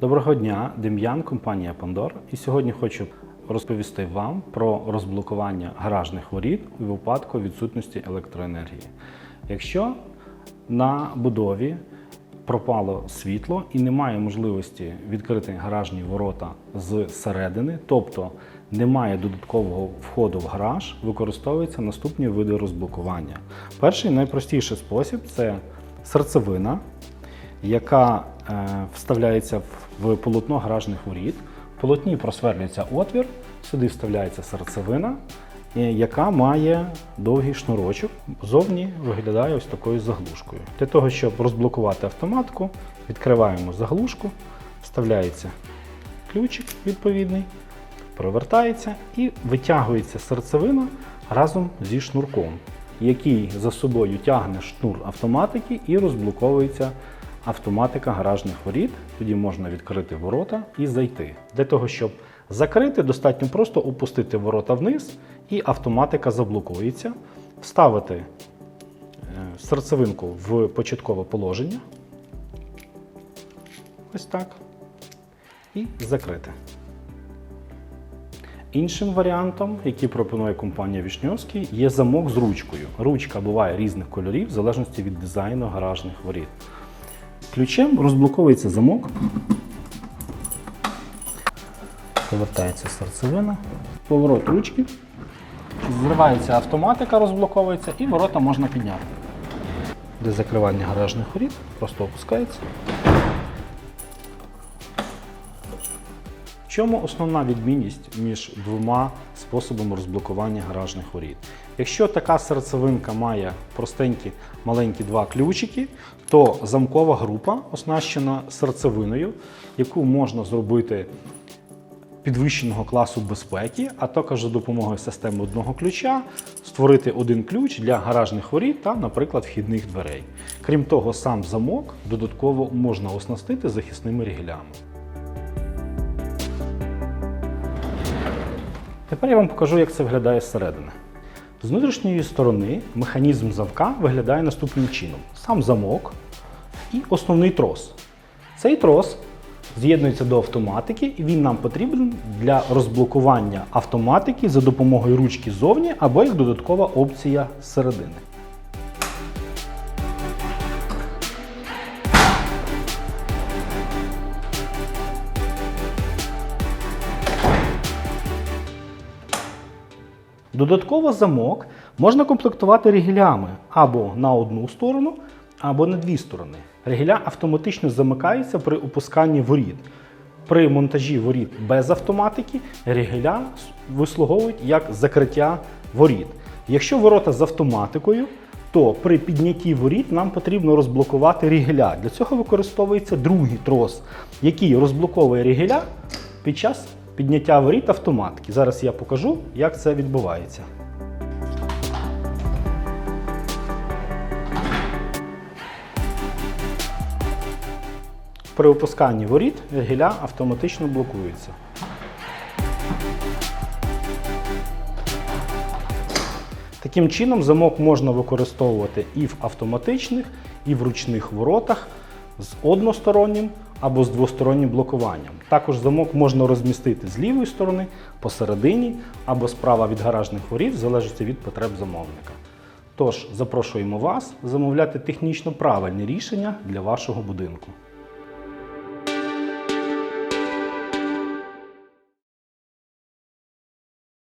Доброго дня, Дем'ян, компанія Pandora. І сьогодні хочу розповісти вам про розблокування гаражних воріт у випадку відсутності електроенергії. Якщо на будові пропало світло і немає можливості відкрити гаражні ворота з середини, тобто немає додаткового входу в гараж, використовуються наступні види розблокування. Перший найпростіший спосіб це серцевина, яка вставляється в полотно гаражних воріт. В полотні просверлюється отвір, сюди вставляється серцевина, е, яка має довгий шнурочок. Зовні виглядає ось такою заглушкою. Для того, щоб розблокувати автоматку, відкриваємо заглушку, вставляється ключик відповідний, провертається і витягується серцевина разом зі шнурком, який за собою тягне шнур автоматики і розблоковується автоматика гаражних воріт. Тоді можна відкрити ворота і зайти. Для того, щоб закрити, достатньо просто опустити ворота вниз, і автоматика заблокується, вставити е, серцевинку в початкове положення. Ось так. І закрити. Іншим варіантом, який пропонує компанія Вішньовський, є замок з ручкою. Ручка буває різних кольорів в залежності від дизайну гаражних воріт. Ключем розблоковується замок. Повертається серцевина, поворот ручки, зривається автоматика, розблоковується і ворота можна підняти. Для закривання гаражних воріт просто опускається. Чому основна відмінність між двома способами розблокування гаражних воріт? Якщо така серцевинка має простенькі маленькі два ключики, то замкова група оснащена серцевиною, яку можна зробити підвищеного класу безпеки, а також за допомогою системи одного ключа створити один ключ для гаражних воріт та, наприклад, вхідних дверей. Крім того, сам замок додатково можна оснастити захисними рігелями. Тепер я вам покажу, як це виглядає зсередини. З внутрішньої сторони механізм замка виглядає наступним чином: сам замок і основний трос. Цей трос з'єднується до автоматики, і він нам потрібен для розблокування автоматики за допомогою ручки ззовні або як додаткова опція зсередини. Додатково замок можна комплектувати рігелями або на одну сторону, або на дві сторони. Рігеля автоматично замикаються при опусканні воріт. При монтажі воріт без автоматики рігеля вислуговують як закриття воріт. Якщо ворота з автоматикою, то при піднятті воріт нам потрібно розблокувати рігеля. Для цього використовується другий трос, який розблоковує рігеля під час підняття воріт автоматики. Зараз я покажу, як це відбувається. При опусканні воріт ригеля автоматично блокуються. Таким чином, замок можна використовувати і в автоматичних, і в ручних воротах з одностороннім або з двостороннім блокуванням. Також замок можна розмістити з лівої сторони, посередині або справа від гаражних ворів, в залежності від потреб замовника. Тож запрошуємо вас замовляти технічно правильні рішення для вашого будинку.